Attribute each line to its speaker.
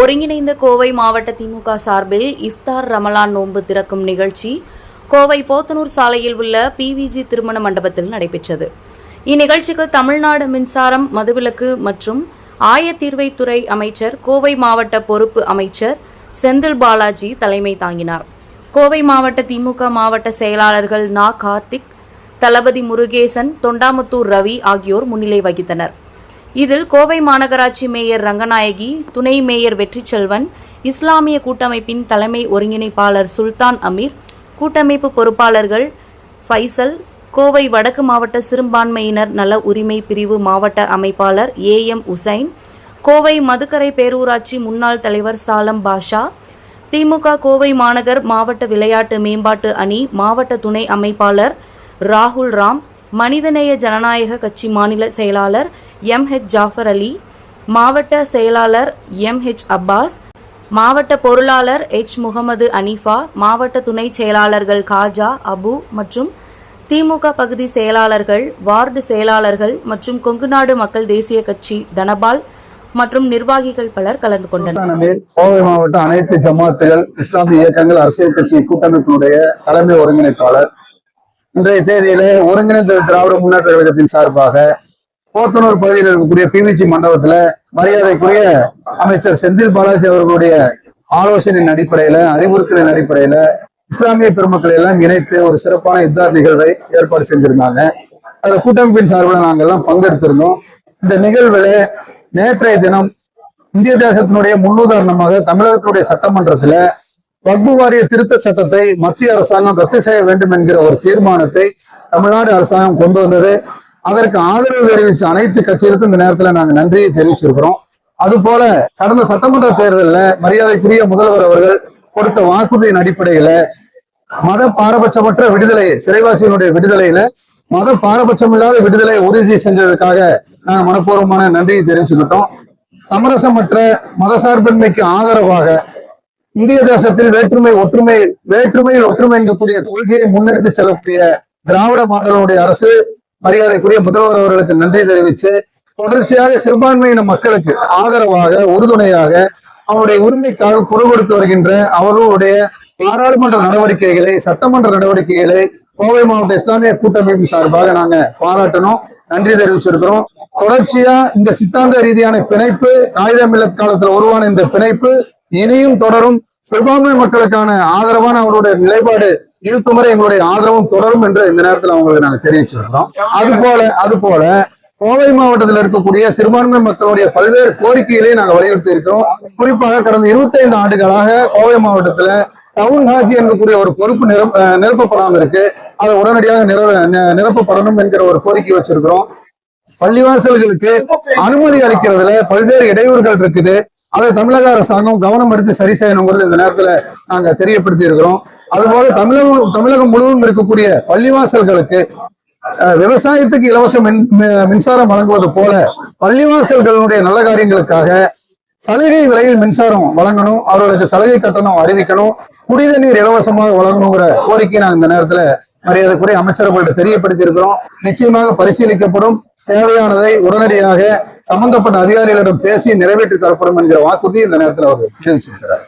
Speaker 1: ஒருங்கிணைந்த கோவை மாவட்ட திமுக சார்பில் இஃப்தார் ரமலான் நோன்பு திறக்கும் நிகழ்ச்சி கோவை போத்தனூர் சாலையில் உள்ள பிவிஜி திருமண மண்டபத்தில் நடைபெற்றது. இந்நிகழ்ச்சிக்கு தமிழ்நாடு மின்சாரம் மதுவிலக்கு மற்றும் ஆயத்தீர்வைத்துறை அமைச்சர் கோவை மாவட்ட பொறுப்பு அமைச்சர் செந்தில் பாலாஜி தலைமை தாங்கினார். கோவை மாவட்ட திமுக மாவட்ட செயலாளர்கள் நா. கார்த்திக் தளபதி முருகேசன் தொண்டாமுத்தூர் ரவி ஆகியோர் முன்னிலை வகித்தனர். இதில் கோவை மாநகராட்சி மேயர் ரங்கநாயகி துணை மேயர் வெற்றிச்செல்வன் இஸ்லாமிய கூட்டமைப்பின் தலைமை ஒருங்கிணைப்பாளர் சுல்தான் அமீர் கூட்டமைப்பு பொறுப்பாளர்கள் ஃபைசல் கோவை வடக்கு மாவட்ட சிறுபான்மையினர் நல உரிமை பிரிவு மாவட்ட அமைப்பாளர் ஏ எம் உசைன் கோவை மதுக்கரை பேரூராட்சி முன்னாள் தலைவர் சாலம் பாஷா திமுக கோவை மாநகர் மாவட்ட விளையாட்டு மேம்பாட்டு அணி மாவட்ட துணை அமைப்பாளர் ராகுல் ராம் மனிதநேய ஜனநாயக கட்சி மாநில செயலாளர் எம் ஹெச் ஜாஃபர் அலி மாவட்ட செயலாளர் எம் ஹெச் அப்பாஸ் மாவட்ட பொருளாளர் எச் முகமது அனீஃபா மாவட்ட துணை செயலாளர்கள் காஜா அபு மற்றும் திமுக பகுதி செயலாளர்கள் வார்டு செயலாளர்கள் மற்றும் கொங்குநாடு மக்கள் தேசிய கட்சி தனபால் மற்றும் நிர்வாகிகள் பலர் கலந்து கொண்டனர்.
Speaker 2: கோவை மாவட்ட அனைத்து ஜமாத்துகள் இஸ்லாமிய இயக்கங்கள் அரசியல் கட்சி கூட்டமைப்பினுடைய தலைமை ஒருங்கிணைப்பாளர். இன்றைய தேதியிலே ஒருங்கிணைந்த திராவிட முன்னேற்ற கழகத்தின் சார்பாக போத்தனூர் பகுதியில் இருக்கக்கூடிய பிவிசி மண்டபத்துல மரியாதைக்குரிய அமைச்சர் செந்தில் பாலாஜி அவர்களுடைய ஆலோசனையின் அடிப்படையில அறிவுறுத்தலின் அடிப்படையில இஸ்லாமிய பெருமக்களை எல்லாம் இணைத்து ஒரு சிறப்பான இத்தார் நிகழ்வை ஏற்பாடு செஞ்சிருந்தாங்க. அதுல கூட்டமைப்பின் சார்பில் நாங்கள் எல்லாம் பங்கெடுத்திருந்தோம். இந்த நிகழ்வுல நேற்றைய தினம் இந்திய தேசத்தினுடைய முன்னுதாரணமாக தமிழகத்தினுடைய சட்டமன்றத்துல வக்பு வாரிய திருத்த சட்டத்தை மத்திய அரசாங்கம் ரத்து செய்ய வேண்டும் என்கிற ஒரு தீர்மானத்தை தமிழ்நாடு அரசாங்கம் கொண்டு வந்தது. அதற்கு ஆதரவு தெரிவித்த அனைத்து கட்சிகளுக்கும் இந்த நேரத்துல நாங்க நன்றியை தெரிவிச்சிருக்கிறோம். அது போல கடந்த சட்டமன்ற தேர்தலில் மரியாதைக்குரிய முதல்வர் அவர்கள் கொடுத்த வாக்குறுதியின் அடிப்படையில மத பாரபட்சமற்ற விடுதலை சிறைவாசிகளுடைய விடுதலையில மத பாரபட்சம் இல்லாத விடுதலை உறுதி செஞ்சதுக்காக நாங்க மனப்பூர்வமான நன்றியை தெரிவிச்சுக்கிட்டோம். சமரசமற்ற மதசார்பின்மைக்கு ஆதரவாக இந்திய தேசத்தில் வேற்றுமை ஒற்றுமை வேற்றுமையில் ஒற்றுமை என்கக்கூடிய கொள்கையை முன்னெடுத்து செல்லக்கூடிய திராவிட மாடலுடைய அரசு மரியாதைக்குரிய முதல்வர் அவர்களுக்கு நன்றி தெரிவித்து தொடர்ச்சியாக சிறுபான்மையின மக்களுக்கு ஆதரவாக உறுதுணையாக அவருடைய உரிமைக்காக குரல் கொடுத்து வருகின்ற அவர்களுடைய பாராளுமன்ற நடவடிக்கைகளை சட்டமன்ற நடவடிக்கைகளை கோவை மாவட்ட இஸ்லாமிய கூட்டமைப்பின் சார்பாக நாங்க பாராட்டணும் நன்றி தெரிவிச்சிருக்கிறோம். தொடர்ச்சியா இந்த சித்தாந்த ரீதியான பிணைப்பு காகிதமில்லத் காலத்துல உருவான இந்த பிணைப்பு இனியும் தொடரும். சிறுபான்மை மக்களுக்கான ஆதரவான அவருடைய நிலைப்பாடு இருக்கும் வரை எங்களுடைய ஆதரவும் தொடரும் என்று இந்த நேரத்தில் அவங்களுக்கு நாங்க தெரிவிச்சிருக்கிறோம். அது போல அது போல கோவை மாவட்டத்தில் இருக்கக்கூடிய சிறுபான்மை மக்களுடைய பல்வேறு கோரிக்கைகளை நாங்கள் வலியுறுத்தி இருக்கிறோம். குறிப்பாக கடந்த 25 ஆண்டுகளாக கோவை மாவட்டத்துல டவுன் ஹாஜி என்கக்கூடிய ஒரு பொறுப்பு நிரப்ப அஹ் நிரப்பப்படாம இருக்கு. அதை உடனடியாக நிர நிரப்பப்படணும் என்கிற ஒரு கோரிக்கை வச்சிருக்கிறோம். பள்ளிவாசல்களுக்கு அனுமதி அளிக்கிறதுல பல்வேறு இடையூறுகள் இருக்குது. அதை தமிழக அரசாங்கம் கவனம் எடுத்து சரி செய்யணுங்கிறது இந்த நேரத்துல நாங்க தெரியப்படுத்தி இருக்கிறோம் அதுபோல தமிழகம் தமிழகம் முழுவதும் இருக்கக்கூடிய பள்ளிவாசல்களுக்கு அஹ், விவசாயத்துக்கு இலவச மின் மின்சாரம் வழங்குவது போல பள்ளிவாசல்களுடைய நல்ல காரியங்களுக்காக சலுகை விலையில் மின்சாரம் வழங்கணும் அவர்களுக்கு சலுகை கட்டணம் அறிவிக்கணும் குடித நீர் இலவசமாக வழங்கணுங்கிற கோரிக்கை நாங்கள் இந்த நேரத்துல மரியாதைக்குரிய அமைச்சர்கள்ட்ட தெரியப்படுத்தி இருக்கிறோம் நிச்சயமாக பரிசீலிக்கப்படும். தேவையானதை உடனடியாக சம்பந்தப்பட்ட அதிகாரிகளிடம் பேசி நிறைவேற்றி தரப்படும் என்கிற வாக்குறுதி இந்த நேரத்தில் அவர் தெரிவிச்சிருக்கிறார்.